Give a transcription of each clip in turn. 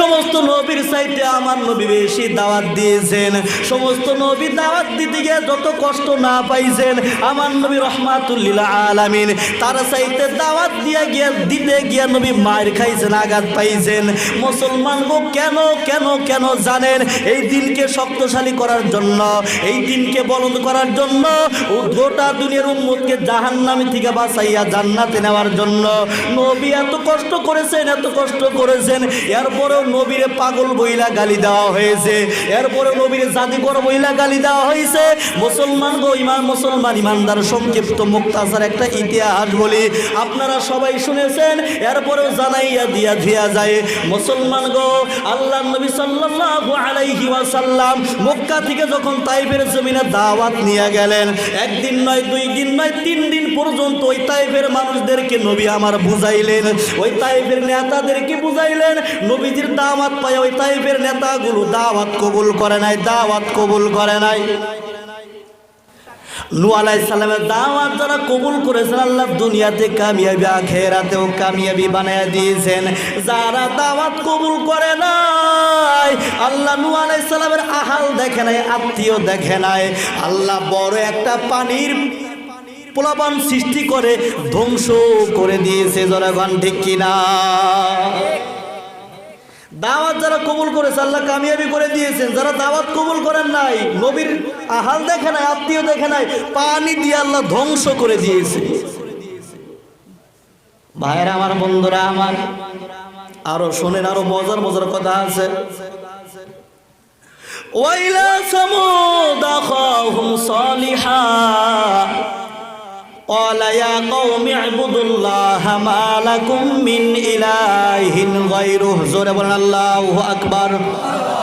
সমস্ত নবীর চাইতে আমার নবী বেশি দাওয়াত দিয়েছেন। সমস্ত নবী দাওয়াত দিতে গিয়ে যত কষ্ট না পাইছেন, আমার নবী রহমাতুল্লিল আলামিন তার চাইতে দাওয়াত দিয়ে গিয়ে, দিতে গিয়ে নবী মায়ের খাইছেন আঘাত পাইছেন। মুসলমান গো, কেন কেন কেন জানেন? এই দিনকে শক্তশালী করার জন্য, এই দিনকে বলদ করার জন্য, ও গোটা দুনিয়ার উম্মতকে জাহান্নামী থেকে বাঁচাইয়া জান্নাতে নেওয়ার জন্য। নবী এত কষ্ট করেছেন, এত কষ্ট করেছেন, এরপরেও নবীরে পাগল বইলা গালি দেওয়া হয়েছে। এরপরে নবীর জাদিকর বইলা গালি দেওয়া হয়েছে। মুসলমান গো ইমান মুসলমান, ইমানদার, সংক্ষিপ্ত, মুক্তাচার একটা ইতিহাস বলি। আপনারা সবাই শুনেছেন, এরপরেও জানাইয়া দিয়া ধুয়া যায়। মুসলমান গো আল্লাহ নবী সাল্লাল্লাহু আলাইহি ওয়াসাল্লাম মক্কা থেকে যখন তাইফের জমিনে দাওয়াত নিয়ে গেলেন, একদিন নয়, দুই দিন নয়, তিন দিন পর্যন্ত ওই তাইফের মানুষদেরকে নবী আমার বুঝাইলেন। ওই তাইফের নেতাদেরকে বুঝাইলেন। নবীজির দাওয়াত পায়, ওই তাইফের নেতাগুলো দাওয়াত কবুল করে নাই, দাওয়াত কবুল করে নাই। আল্লাহ কামিয়াবি দিয়েছেন। যারা দাওয়াত কবুল করে নাই, আল্লাহ নু আলাইসাল্লামের আহাল দেখে নাই, আত্মীয় দেখে নাই। আল্লাহ বড় একটা পানির পোলাপান সৃষ্টি করে ধ্বংস করে দিয়েছে, জনগণ ঠিক কিনা? দাওয়াত যারা কবুল করেছে, আল্লাহ কামিয়াবি করে দিয়েছেন। যারা দাওয়াত কবুল করেন নাই, নবীর আহাল দেখে নাই, আত্মীয় দেখে নাই, পানি দিয়ে আল্লাহ ধ্বংস করে দিয়েছে। ভাইয়েরা আমার, বন্ধুরা আমার, আরও শোনেন, আরও মজার মজার কথা আছে। ওয়াইলা সামুদ قال يا قوم اعبدوا الله ما لكم من إله غيره زور الله أكبر الله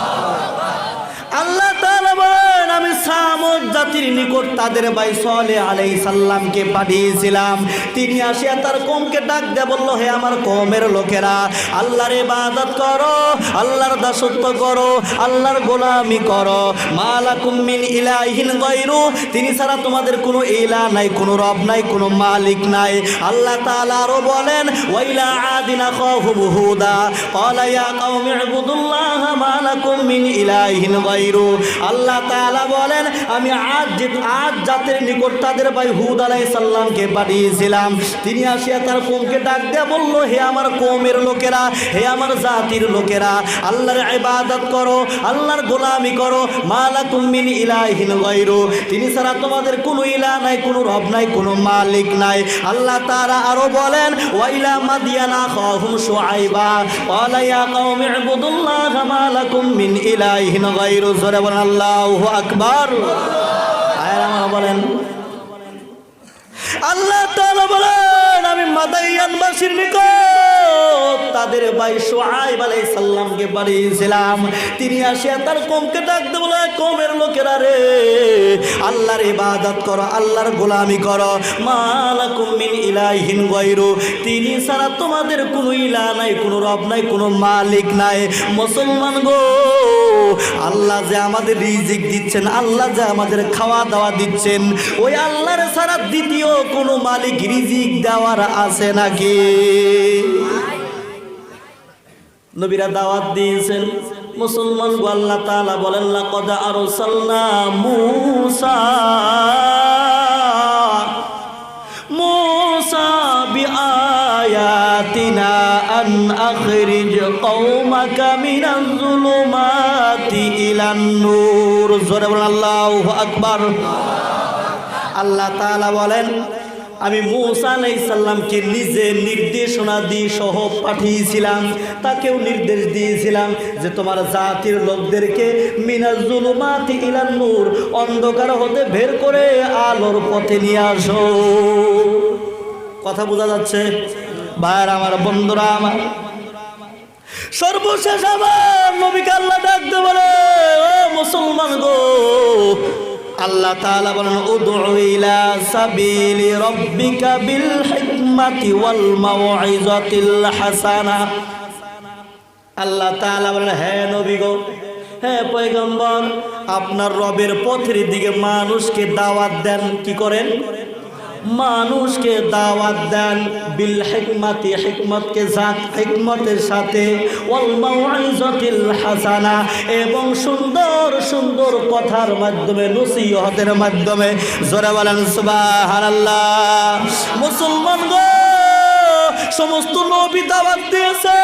আমি সামুদ জাতির নিকট তাদের ভাই সালেহ আলাইহিস সালামকে পাঠিয়েছিলাম। তিনি আসিয়া তার কওমকে ডাক দিয়ে বলল, হে আমার কওমের লোকেরা, আল্লাহর ইবাদত করো, আল্লাহর দাসত্ব করো, আল্লাহর গোলামি করো। মালাকুম মিন ইলাহিন গায়রু, তিনি ছাড়া তোমাদের কোনো ইলা নাই, কোনো রব নাই, কোনো মালিক নাই। আল্লাহ তাআলা আরও বলেন, ওয়াইলা আদিনা খাহুম হুদা। ক্বালা ইয়া কওমি ইবুদুল্লাহ গায়রু। আল্লাহ বলেন, আমি আজ আজ জাতের নিকট তাদের ভাই হুদ আলাইহিস পাঠিয়েছিলাম। তিনি আসিয়া তার কওমকে ডাক দেয়া বলল, হে আমার কওমের লোকেরা, হে আমার জাতির লোকেরা, আল্লাহর ইবাদত করো, আল্লাহর গোলামি করো মালাকুম মিন ইলাহিন গায়রু। তিনি ছাড়া তোমাদের কোনো ইলা নাই, কোনো রব নাই, কোনো মালিক নাই। আল্লাহ তাআলা আরও বলেন ওয়াইলা মাদিয়ানা খাহুম শুআইবা। ক্বালা ইয়া কওমি ইবুদুল্লাহ মালাকুম মিন ইলাইহিন গায়রু, জোরে বলেন, আল্লাহু আকবার। আয়ার আমার বলেন, আল্লাহ তাআলা বলেন, আমি মাদাইয়ানবাসীর নিকট তাদের সোহাইব আলাইহিস পাঠিয়েছিলাম তিনি আসিয়া তার কমকে ডাকতে বলে কমের লোকেরা রে, আল্লাহর ইবাদত করো, আল্লাহর গোলামি করো। মালাকুম মিন ইলাহিন গায়রু। তিনি ছাড়া তোমাদের কোনো ইলা নাই, কোনো রব নাই, কোনো মালিক নাই। মুসলমান গো, আল্লাহ যে আমাদের রিজিক দিচ্ছেন, আল্লাহ যে আমাদের খাওয়া দাওয়া দিচ্ছেন, ওই আল্লাহর ছাড়া দ্বিতীয় কোনো মালিক রিজিক দেওয়ার আছে নাকি? নবীরা দাওয়াত দিয়েছেন। মুসলমান গো আল্লাহ তাআলা বলেন, লাকাদ আরসালনা মূসা মূসা বিআয়াতিনা আন আখরিজ কওমাকা মিনাজ যুলুমাতি ইলান নূর। জোরে বলেন, আল্লাহু আকবার। আল্লাহ তাআলা বলেন আমি মুসা আলাইসাল্লামকে নিজে নির্দেশনা দিয়ে সহ পাঠিয়েছিলাম, তাকেও নির্দেশ দিয়েছিলাম যে তোমার জাতির লোকদেরকে মিনাজ জুলুমাতি ইলান নূর, অন্ধকার হতে বের করে আলোর পথে নিয়ে আসো। কথা বোঝা যাচ্ছে? ভাইয়ের আমার, বন্ধুরা আমার। সর্বশেষ আমার নবীকে আল্লাহ তাআলা বলেন, উদউ ইলা সাবিলি রাব্বিকা বিল হিকমাতি ওয়াল মাউইজাতিল হাসানা। আল্লাহ তাআলা বলেন, হে নবী গো, হে পয়গম্বর, আপনার রবের পথের দিকে মানুষকে দাওয়াত দেন, কি করেন? মানুষকে দাওয়াত দেন বিল হিকমাতি, হিকমতকে হিকমতের সাথে। হাসানা, এবং সুন্দর সুন্দর কথার মাধ্যমে, নসিহতের মাধ্যমে। জোরে বলেন মুসলমান গো, সমস্ত নবী দাওয়াত দিয়েছে